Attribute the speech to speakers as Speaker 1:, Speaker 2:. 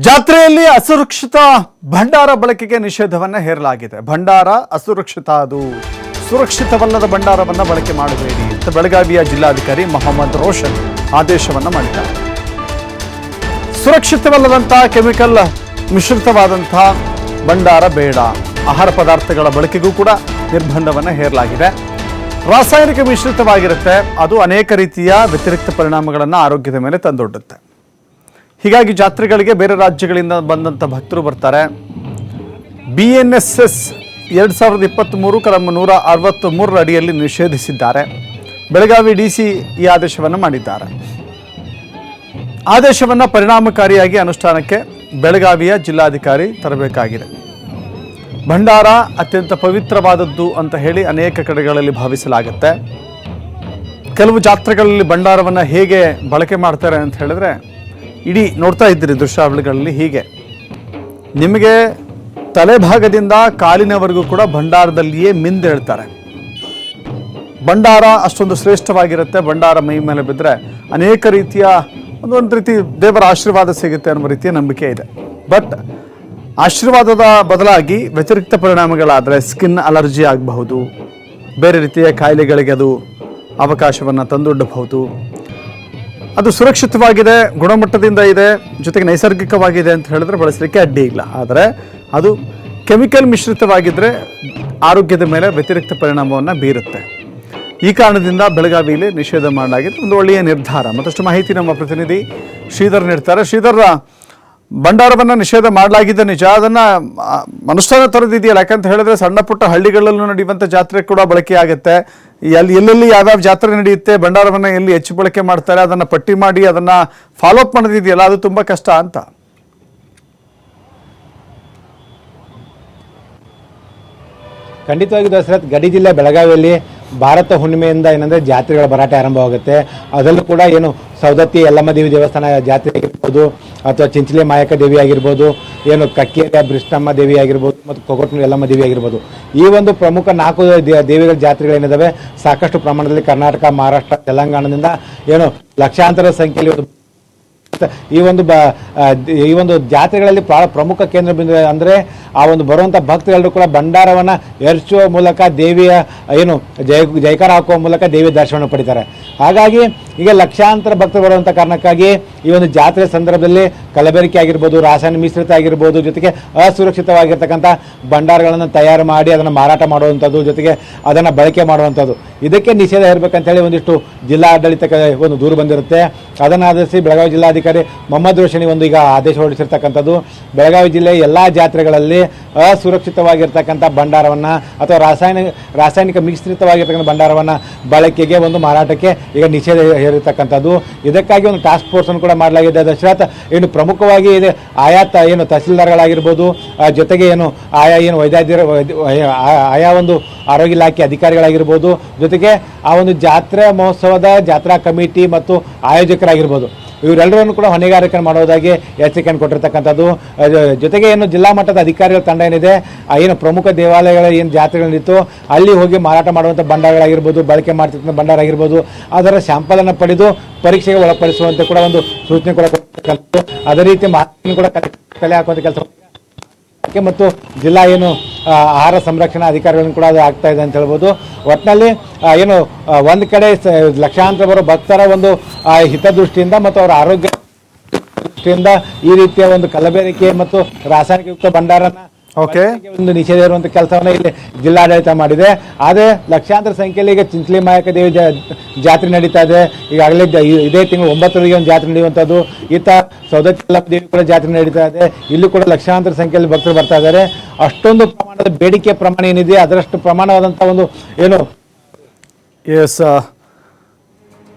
Speaker 1: ಜಾತ್ರೆಯಲ್ಲಿ ಅಸುರಕ್ಷಿತ ಭಂಡಾರ ಬಳಕೆಗೆ ನಿಷೇಧವನ್ನ ಹೇರಲಾಗಿದೆ. ಭಂಡಾರ ಅಸುರಕ್ಷಿತ ಅದು. ಸುರಕ್ಷಿತವಲ್ಲದ ಭಂಡಾರವನ್ನ ಬಳಕೆ ಮಾಡಬೇಡಿ ಅಂತ ಬೆಳಗಾವಿಯ ಜಿಲ್ಲಾಧಿಕಾರಿ ಮೊಹಮ್ಮದ್ ರೋಷನ್ ಆದೇಶವನ್ನ ಮಾಡಿದ್ದಾರೆ. ಸುರಕ್ಷಿತವಲ್ಲದಂತಹ ಕೆಮಿಕಲ್ ಮಿಶ್ರಿತವಾದಂತಹ ಭಂಡಾರ ಬೇಡ. ಆಹಾರ ಪದಾರ್ಥಗಳ ಬಳಕೆಗೂ ಕೂಡ ನಿರ್ಬಂಧವನ್ನ ಹೇರಲಾಗಿದೆ. ರಾಸಾಯನಿಕ ಮಿಶ್ರಿತವಾಗಿರುತ್ತೆ. ಅದು ಅನೇಕ ರೀತಿಯ ವ್ಯತಿರಿಕ್ತ ಪರಿಣಾಮಗಳನ್ನು ಆರೋಗ್ಯದ ಮೇಲೆ ತಂದೊಡ್ಡುತ್ತೆ. ಹೀಗಾಗಿ ಜಾತ್ರೆಗಳಿಗೆ ಬೇರೆ ರಾಜ್ಯಗಳಿಂದ ಬಂದಂಥ ಭಕ್ತರು ಬರ್ತಾರೆ. ಬಿ ಎನ್ ಎಸ್ ಎಸ್ ಎರಡು ಸಾವಿರದ ಇಪ್ಪತ್ತ್ಮೂರು ಕಲಂ ನೂರ ಅರವತ್ತ್ ಮೂರರ ಅಡಿಯಲ್ಲಿ ನಿಷೇಧಿಸಿದ್ದಾರೆ. ಬೆಳಗಾವಿ ಡಿ ಸಿ ಈ ಆದೇಶವನ್ನು ಮಾಡಿದ್ದಾರೆ. ಆದೇಶವನ್ನು ಪರಿಣಾಮಕಾರಿಯಾಗಿ ಅನುಷ್ಠಾನಕ್ಕೆ ಬೆಳಗಾವಿಯ ಜಿಲ್ಲಾಧಿಕಾರಿ ತರಬೇಕಾಗಿದೆ. ಭಂಡಾರ ಅತ್ಯಂತ ಪವಿತ್ರವಾದದ್ದು ಅಂತ ಹೇಳಿ ಅನೇಕ ಕಡೆಗಳಲ್ಲಿ ಭಾವಿಸಲಾಗುತ್ತೆ. ಕೆಲವು ಜಾತ್ರೆಗಳಲ್ಲಿ ಭಂಡಾರವನ್ನು ಹೇಗೆ ಬಳಕೆ ಮಾಡ್ತಾರೆ ಅಂತ ಹೇಳಿದ್ರೆ ಇಡೀ ನೋಡ್ತಾ ಇದ್ದೀರಿ ದೃಶ್ಯಾವಳಿಗಳಲ್ಲಿ ಹೀಗೆ. ನಿಮಗೆ ತಲೆಭಾಗದಿಂದ ಕಾಲಿನವರೆಗೂ ಕೂಡ ಭಂಡಾರದಲ್ಲಿಯೇ ಮಿಂದೇಳ್ತಾರೆ ಭಂಡಾರ ಅಷ್ಟೊಂದು ಶ್ರೇಷ್ಠವಾಗಿರುತ್ತೆ. ಭಂಡಾರ ಮೈ ಮೇಲೆ ಬಿದ್ದರೆ ಅನೇಕ ರೀತಿಯ ಒಂದು ಒಂದು ರೀತಿ ದೇವರ ಆಶೀರ್ವಾದ ಸಿಗುತ್ತೆ ಅನ್ನೋ ರೀತಿಯ ನಂಬಿಕೆ ಇದೆ. ಬಟ್ ಆಶೀರ್ವಾದದ ಬದಲಾಗಿ ವ್ಯತಿರಿಕ್ತ ಪರಿಣಾಮಗಳಾದರೆ ಸ್ಕಿನ್ ಅಲರ್ಜಿ ಆಗಬಹುದು. ಬೇರೆ ರೀತಿಯ ಕಾಯಿಲೆಗಳಿಗೆ ಅದು ಅವಕಾಶವನ್ನು ತಂದೊಡ್ಡಬಹುದು ಅದು ಸುರಕ್ಷಿತವಾಗಿದೆ, ಗುಣಮಟ್ಟದಿಂದ ಇದೆ, ಜೊತೆಗೆ ನೈಸರ್ಗಿಕವಾಗಿದೆ ಅಂತ ಹೇಳಿದ್ರೆ ಬಳಸಲಿಕ್ಕೆ ಅಡ್ಡಿ ಇಲ್ಲ. ಆದರೆ ಅದು ಕೆಮಿಕಲ್ ಮಿಶ್ರಿತವಾಗಿದ್ದರೆ ಆರೋಗ್ಯದ ಮೇಲೆ ವ್ಯತಿರಿಕ್ತ ಪರಿಣಾಮವನ್ನು ಬೀರುತ್ತೆ. ಈ ಕಾರಣದಿಂದ ಬೆಳಗಾವಿಯಲ್ಲಿ ನಿಷೇಧ ಮಾಡಲಾಗಿದೆ ಒಂದು ಒಳ್ಳೆಯ ನಿರ್ಧಾರ. ಮತ್ತಷ್ಟು ಮಾಹಿತಿ ನಮ್ಮ ಪ್ರತಿನಿಧಿ ಶ್ರೀಧರ್ ನೀಡ್ತಾರೆ. ಶ್ರೀಧರ್ ಭಂಡಾರವನ್ನು ನಿಷೇಧ ಮಾಡಲಾಗಿದ್ದ ನಿಜ. ಅದನ್ನು ಅನುಷ್ಠಾನ ತರದಿದೆಯಲ್ಲ, ಯಾಕಂತ ಹೇಳಿದ್ರೆ ಸಣ್ಣ ಪುಟ್ಟ ಹಳ್ಳಿಗಳಲ್ಲೂ ನಡೆಯುವಂಥ ಜಾತ್ರೆ ಕೂಡ ಬಳಕೆ ಆಗುತ್ತೆ. ಎಲ್ಲಿ ಎಲ್ಲೆಲ್ಲಿ ಯಾವ್ಯಾವ ಜಾತ್ರೆ ನಡೆಯುತ್ತೆ ಭಂಡಾರವನ್ನು ಎಲ್ಲಿ ಹೆಚ್ಚು ಬಳಕೆ ಮಾಡ್ತಾರೆ, ಅದನ್ನು ಪಟ್ಟಿ ಮಾಡಿ, ಅದನ್ನು ಫಾಲೋ ಅಪ್ ಮಾಡೋದಿದೆಯಲ್ಲ, ಅದು ತುಂಬ ಕಷ್ಟ ಅಂತ.
Speaker 2: ಖಂಡಿತವಾಗಿ ದಸರಾ ಗಡಿ ಜಿಲ್ಲೆ ಬೆಳಗಾವಿಯಲ್ಲಿ ಭಾರತ ಹುಣ್ಣಿಮೆಯಿಂದ ಏನಂದ್ರೆ ಜಾತ್ರೆಗಳ ಭರಾಟೆ ಆರಂಭವಾಗುತ್ತೆ. ಅದರಲ್ಲೂ ಕೂಡ ಏನು ಸೌದತ್ತಿ ಯಲ್ಲಮ್ಮ ದೇವಿ ದೇವಸ್ಥಾನ ಜಾತ್ರೆ ಆಗಿರ್ಬೋದು ಅಥವಾ ಚಿಂಚಲೆ ಮಾಯಕ ದೇವಿ ಆಗಿರ್ಬೋದು, ಏನು ಕಕ್ಕೇರಿಯ ಬೃಷ್ಟಮ್ಮ ದೇವಿ ಆಗಿರ್ಬೋದು ಮತ್ತು ಕೊಗೊಟ್ನು ಯಲ್ಲಮ್ಮ ದೇವಿ ಆಗಿರ್ಬೋದು. ಈ ಒಂದು ಪ್ರಮುಖ ನಾಲ್ಕು ದೇವಿಗಳ ಜಾತ್ರೆಗಳೇನಿದ್ದಾವೆ ಸಾಕಷ್ಟು ಪ್ರಮಾಣದಲ್ಲಿ ಕರ್ನಾಟಕ, ಮಹಾರಾಷ್ಟ್ರ, ತೆಲಂಗಾಣದಿಂದ ಏನು ಲಕ್ಷಾಂತರ ಸಂಖ್ಯೆಯಲ್ಲಿ ಈ ಒಂದು ಬ ಈ ಒಂದು ಜಾತ್ರೆಗಳಲ್ಲಿ ಪ್ರ- ಪ್ರಮುಖ ಕೇಂದ್ರ ಬಿಂದು ಅಂದರೆ ಆ ಒಂದು ಬರುವಂಥ ಭಕ್ತರೆಲ್ಲರೂ ಕೂಡ ಭಂಡಾರವನ್ನು ಎರಚುವ ಮೂಲಕ ದೇವಿಯ, ಏನು, ಜಯ, ಜಯಕಾರ ಹಾಕುವ ಮೂಲಕ ದೇವಿಯ ದರ್ಶನವನ್ನು ಪಡಿತಾರೆ. ಹಾಗಾಗಿ ಈಗ ಲಕ್ಷಾಂತರ ಭಕ್ತರು ಬರುವಂಥ ಕಾರಣಕ್ಕಾಗಿ ಈ ಒಂದು ಜಾತ್ರೆ ಸಂದರ್ಭದಲ್ಲಿ ಕಲಬೆರಕೆ ಆಗಿರ್ಬೋದು, ರಾಸಾಯನಿಕ ಮಿಶ್ರಿತ ಆಗಿರ್ಬೋದು, ಜೊತೆಗೆ ಅಸುರಕ್ಷಿತವಾಗಿರ್ತಕ್ಕಂಥ ಭಂಡಾರಗಳನ್ನು ತಯಾರು ಮಾಡಿ ಅದನ್ನು ಮಾರಾಟ ಮಾಡುವಂಥದ್ದು, ಜೊತೆಗೆ ಅದನ್ನು ಬಳಕೆ ಮಾಡುವಂಥದ್ದು. ಇದಕ್ಕೆ ನಿಷೇಧ ಇರಬೇಕಂತೇಳಿ ಒಂದಿಷ್ಟು ಜಿಲ್ಲಾಡಳಿತಕ್ಕೆ ಒಂದು ದೂರು ಬಂದಿರುತ್ತೆ. ಅದನ್ನು ಆಧರಿಸಿ ಬೆಳಗಾವಿ ಜಿಲ್ಲಾಧಿಕಾರಿ ಮೊಹಮ್ಮದ್ ರೋಷನಿ ಒಂದು ಈಗ ಆದೇಶ ಹೊರಡಿಸಿರ್ತಕ್ಕಂಥದ್ದು. ಬೆಳಗಾವಿ ಜಿಲ್ಲೆಯ ಎಲ್ಲ ಜಾತ್ರೆಗಳಲ್ಲಿ ಅಸುರಕ್ಷಿತವಾಗಿರ್ತಕ್ಕಂಥ ಭಂಡಾರವನ್ನು ಅಥವಾ ರಾಸಾಯನಿಕ ರಾಸಾಯನಿಕ ಮಿಶ್ರಿತವಾಗಿರ್ತಕ್ಕಂಥ ಭಂಡಾರವನ್ನು ಬಳಕೆಗೆ ಒಂದು ಮಾರಾಟಕ್ಕೆ ಈಗ ನಿಷೇಧ ಹೇರಿರ್ತಕ್ಕಂಥದ್ದು. ಇದಕ್ಕಾಗಿ ಒಂದು ಟಾಸ್ಕ್ ಫೋರ್ಸನ್ನು ಕೂಡ ಮಾಡಲಾಗಿದೆ. ದಶರಥ ಏನು ಪ್ರಮುಖವಾಗಿ ಇದೆ ಆಯಾ ತ ಏನು ತಹಸೀಲ್ದಾರ್ಗಳಾಗಿರ್ಬೋದು ಜೊತೆಗೆ ಏನು ಆಯಾ ಏನು ವೈದ್ಯಾಧಿರ ಆಯಾ ಒಂದು ಆರೋಗ್ಯ ಇಲಾಖೆ ಅಧಿಕಾರಿಗಳಾಗಿರ್ಬೋದು, ಜೊತೆಗೆ ಆ ಒಂದು ಜಾತ್ರೆ ಮಹೋತ್ಸವದ ಜಾತ್ರಾ ಕಮಿಟಿ ಮತ್ತು ಆಯೋಜಕರಾಗಿರ್ಬೋದು. ಇವರೆಲ್ಲರನ್ನು ಕೂಡ ಹೊಣೆಗಾರಿಕೆ ಮಾಡೋದಾಗಿ ಎಚ್ಚರಿಕೆಯನ್ನು ಕೊಟ್ಟಿರ್ತಕ್ಕಂಥದ್ದು. ಜೊತೆಗೆ ಏನು ಜಿಲ್ಲಾ ಮಟ್ಟದ ಅಧಿಕಾರಿಗಳ ತಂಡ ಏನಿದೆ ಏನು ಪ್ರಮುಖ ದೇವಾಲಯಗಳ ಏನು ಜಾತ್ರೆಗಳಿತ್ತು ಅಲ್ಲಿ ಹೋಗಿ ಮಾರಾಟ ಮಾಡುವಂಥ ಭಂಡಾರಗಳಾಗಿರ್ಬೋದು ಬಳಕೆ ಮಾಡ್ತಿರ್ತಕ್ಕಂಥ ಭಂಡಾರ ಆಗಿರ್ಬೋದು ಅದರ ಸ್ಯಾಂಪಲನ್ನು ಪಡೆದು ಪರೀಕ್ಷೆಗೆ ಒಳಪಡಿಸುವಂತೆ ಕೂಡ ಒಂದು ಸೂಚನೆ ಕೂಡ ಅದೇ ರೀತಿ ಮಾಹಿತಿಯನ್ನು ಕೂಡ ಕಲೆ ಹಾಕುವಂಥ ಕೆಲಸ ಮತ್ತು ಜಿಲ್ಲಾ ಏನು ಆಹಾರ ಸಂರಕ್ಷಣಾ ಅಧಿಕಾರಿಗಳನ್ನು ಕೂಡ ಅದು ಆಗ್ತಾ ಇದೆ ಅಂತ ಹೇಳ್ಬೋದು. ಒಟ್ಟಿನಲ್ಲಿ ಏನು ಒಂದು ಕಡೆ ಲಕ್ಷಾಂತರ ಬರೋ ಭಕ್ತರ ಒಂದು ಹಿತದೃಷ್ಟಿಯಿಂದ ಮತ್ತು ಅವರ ಆರೋಗ್ಯ ದೃಷ್ಟಿಯಿಂದ ಈ ರೀತಿಯ ಒಂದು ಕಲಬೆರಕೆ ಮತ್ತು ರಾಸಾಯನಿಕಯುಕ್ತ ಭಂಡಾರನ
Speaker 1: ಓಕೆ
Speaker 2: ಒಂದು ನಿಷೇಧ ಇರುವಂಥ ಕೆಲಸವನ್ನ ಇಲ್ಲಿ ಜಿಲ್ಲಾಡಳಿತ ಮಾಡಿದೆ. ಆದರೆ ಲಕ್ಷಾಂತರ ಸಂಖ್ಯೆಯಲ್ಲಿ ಈಗ ಚಿಂಚಲಿ ಮಾಯಕ ದೇವಿ ಜಾತ್ರೆ ನಡೀತಾ ಇದೆ. ಈಗಾಗಲೇ ಇದೇ ತಿಂಗಳು ಒಂಬತ್ತರಿಗೆ ಒಂದು ಜಾತ್ರೆ ನಡೆಯುವಂಥದ್ದು ಈತ ಸೌದತ್ತಿ ದೇವಿ ಕೂಡ ಜಾತ್ರೆ ನಡೀತಾ ಇದೆ. ಇಲ್ಲೂ ಕೂಡ ಲಕ್ಷಾಂತರ ಸಂಖ್ಯೆಯಲ್ಲಿ ಭಕ್ತರು ಬರ್ತಾ ಇದ್ದಾರೆ. ಅಷ್ಟೊಂದು ಪ್ರಮಾಣದ ಬೇಡಿಕೆ ಪ್ರಮಾಣ ಏನಿದೆ? ಅದರಷ್ಟು ಪ್ರಮಾಣವಾದಂಥ ಒಂದು ಏನು?
Speaker 1: ಎಸ್